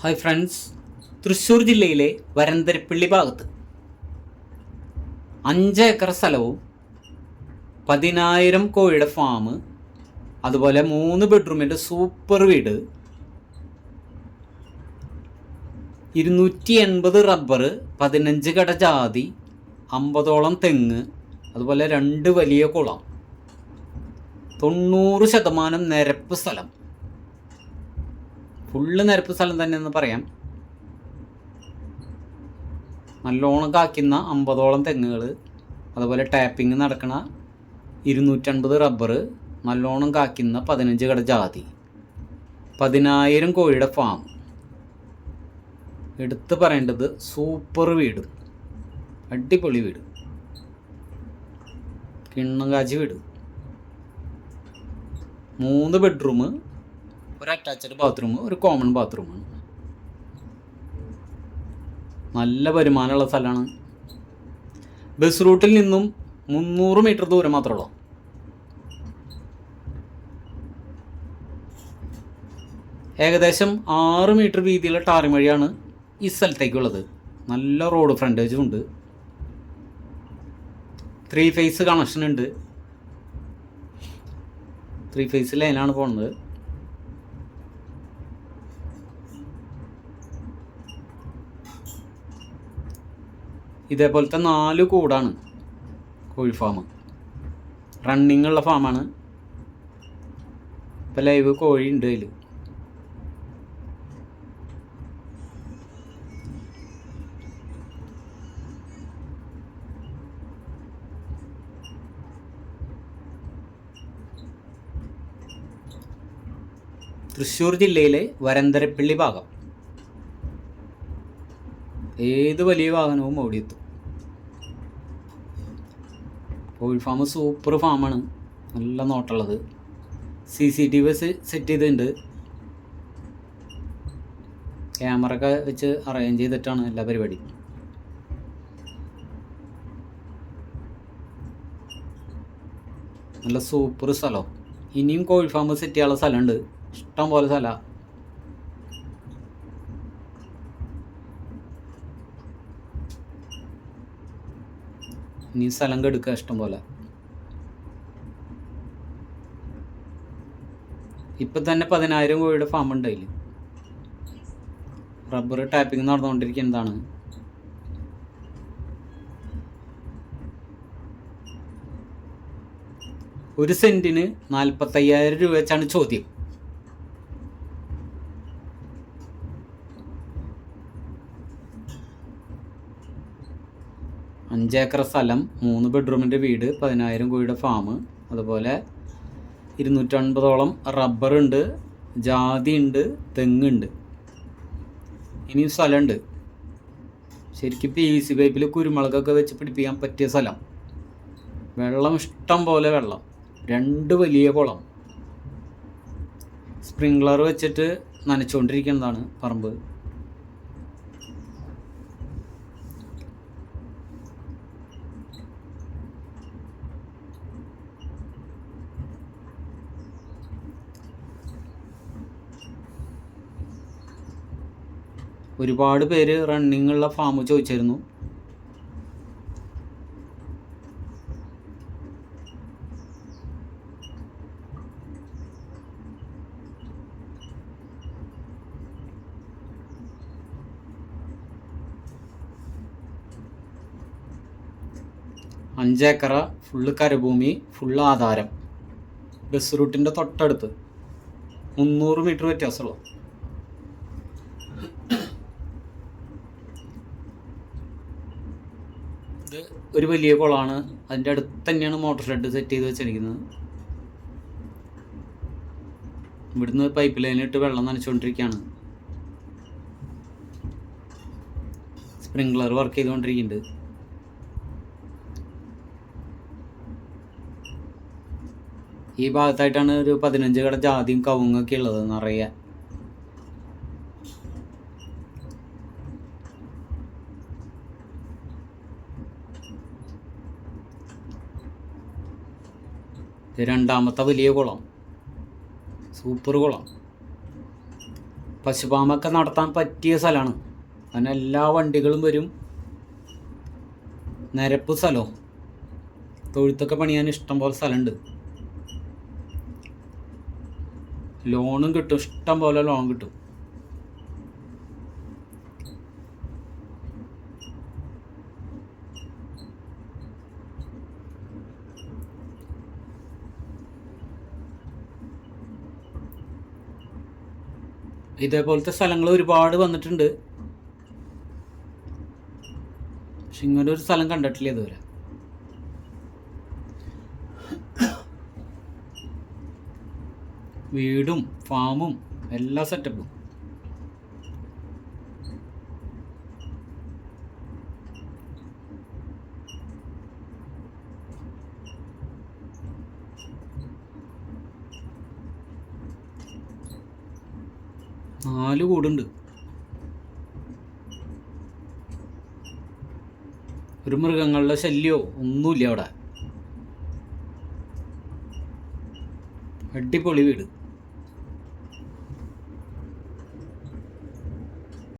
Hi friends Thrissur ജില്ലയിലെ വരന്തരപ്പിള്ളി ഭാഗത്ത് അഞ്ച് ഏക്കർ സ്ഥലവും പതിനായിരം കോഴിയുടെ ഫാം അതുപോലെ മൂന്ന് ബെഡ്റൂമിന്റെ സൂപ്പർ വീട് ഇരുന്നൂറ്റി എൺപത് റബ്ബർ പതിനഞ്ച് കട ജാതി അമ്പതോളം തെങ്ങ് അതുപോലെ രണ്ട് വലിയ കുളം. തൊണ്ണൂറ് ശതമാനം നിരപ്പ് സ്ഥലം. ഫുള്ള് നിരപ്പ് സ്ഥലം തന്നെ എന്ന് പറയാം. നല്ലോണം കാക്കുന്ന അമ്പതോളം തെങ്ങുകൾ അതുപോലെ ടാപ്പിംഗ് നടക്കണ ഇരുന്നൂറ്റൻപത് റബ്ബർ നല്ലോണം കാക്കുന്ന പതിനഞ്ച് കട ജാതി. പതിനായിരം കോഴിയുടെ ഫാം എടുത്തു പറയേണ്ടത് സൂപ്പർ വീട്. അടിപൊളി വീട്. കിണ്ണങ്കാച്ചി വീട്. മൂന്ന് ബെഡ്റൂം ഒരു അറ്റാച്ച്ഡ് ബാത്റൂം ഒരു കോമൺ ബാത്റൂമാണ് നല്ല വരുമാനമുള്ള സ്ഥലമാണ്. ബസ് റൂട്ടിൽ നിന്നും മുന്നൂറ് മീറ്റർ ദൂരം മാത്രമേ ഉള്ളൂ. ഏകദേശം ആറ് മീറ്റർ വീതിയുള്ള ടാറിംഗ് വഴിയാണ് ഈ സ്ഥലത്തേക്കുള്ളത്. നല്ല റോഡ് ഫ്രണ്ടേജും ഉണ്ട്. ത്രീ ഫേസ് കണക്ഷൻ ഉണ്ട്. ത്രീ ഫേസ് ലൈനാണ് പോകുന്നത് ഇതേപോലത്തെ നാല് കൂടാണ് കോഴി ഫാം റണ്ണിങ് ഉള്ള ഫാമാണ് ഇപ്പം ലൈവ് കോഴി ഉണ്ട് അതിൽ തൃശ്ശൂർ ജില്ലയിലെ വരന്തരപ്പള്ളി ഭാഗം. ഏത് വലിയ വാഹനവും ഓടിയെത്തും. കോഴി ഫാം സൂപ്പർ ഫാമാണ് നല്ല നോട്ടുള്ളത് C C T V set ചെയ്തിട്ടുണ്ട്. ക്യാമറ ഒക്കെ വെച്ച് അറേഞ്ച് ചെയ്തിട്ടാണ് എല്ലാ പരിപാടിയും. നല്ല സൂപ്പർ സ്ഥലം. ഇനിയും കോഴി ഫാം സെറ്റ് ചെയ്യാനുള്ള സ്ഥലമുണ്ട്. ഇഷ്ടം പോലെ സ്ഥലമാണ് ഇനി സ്ഥലം കെടുക്കുക ഇഷ്ടം പോലെ ഇപ്പം തന്നെ പതിനായിരം കോഴിയുടെ ഫാം ഉണ്ട് അതിൽ റബ്ബർ ടാപ്പിംഗ് നടന്നുകൊണ്ടിരിക്കുന്നതാണ് ഒരു സെന്റിന് നാൽപ്പത്തയ്യായിരം രൂപ വെച്ചാണ് ചോദ്യം. അഞ്ചേക്കർ സ്ഥലം മൂന്ന് ബെഡ്റൂമിന്റെ വീട് പതിനായിരം കോഴിയുടെ ഫാം അതുപോലെ ഇരുന്നൂറ്റൻപതോളം റബ്ബറുണ്ട് ജാതി ഉണ്ട് തെങ്ങുണ്ട് ഇനിയും സ്ഥലമുണ്ട്. ശരിക്കും പി സി പൈപ്പിൽ കുരുമുളകൊക്കെ വെച്ച് പിടിപ്പിക്കാൻ പറ്റിയ സ്ഥലം. വെള്ളം ഇഷ്ടം പോലെ വെള്ളം. രണ്ട് വലിയ കുളം. സ്പ്രിങ്ക്ലർ വെച്ചിട്ട് നനച്ചുകൊണ്ടിരിക്കുന്നതാണ് പറമ്പ്. ഒരുപാട് പേര് റണ്ണിങ് ഉള്ള ഫാം ചോദിച്ചിരുന്നു അഞ്ചേക്കറ ഫുള്ള് കരഭൂമി ഫുള്ള് ആധാരം. ബസ് റൂട്ടിന്റെ തൊട്ടടുത്ത്. മുന്നൂറ് മീറ്റർ വ്യത്യാസമുള്ളൂ. ഇത് ഒരു വലിയ കുളമാണ്. അതിന്റെ അടുത്ത് തന്നെയാണ് മോട്ടോർ ഷെഡ് സെറ്റ് ചെയ്ത് വെച്ചിരിക്കുന്നത്. ഇവിടുന്ന് പൈപ്പ് ലൈനിട്ട് വെള്ളം നനച്ചുകൊണ്ടിരിക്കുകയാണ്. Sprinkler work ചെയ്തുകൊണ്ടിരിക്കുന്നുണ്ട്. ഈ ഭാഗത്തായിട്ടാണ് ഒരു പതിനഞ്ച് കട ജാതിയും കവുങ്ങൊക്കെ ഉള്ളത് നിറയെ. ഇത് രണ്ടാമത്തെ വലിയ കുളം. സൂപ്പർ കുളം. പശുപാമൊക്കെ നടത്താൻ പറ്റിയ സ്ഥലമാണ് അങ്ങനെ എല്ലാ വണ്ടികളും വരും. നിരപ്പ് സ്ഥലവും. തൊഴുത്തൊക്കെ പണിയാൻ ഇഷ്ടം പോലെ സ്ഥലമുണ്ട്. ലോണും കിട്ടും. ഇഷ്ടം പോലെ ലോൺ കിട്ടും. ഇതേപോലത്തെ സ്ഥലങ്ങൾ ഒരുപാട് വന്നിട്ടുണ്ട്. പക്ഷെ ഇങ്ങനെ ഒരു സ്ഥലം കണ്ടിട്ടില്ല ഇതുവരെ. വീടും ഫാമും എല്ലാ സെറ്റപ്പും നാല് കൂടുണ്ട്. ഒരു മൃഗങ്ങളുടെ ശല്യമോ ഒന്നുമില്ല അവിടെ. അടിപൊളി വീട്.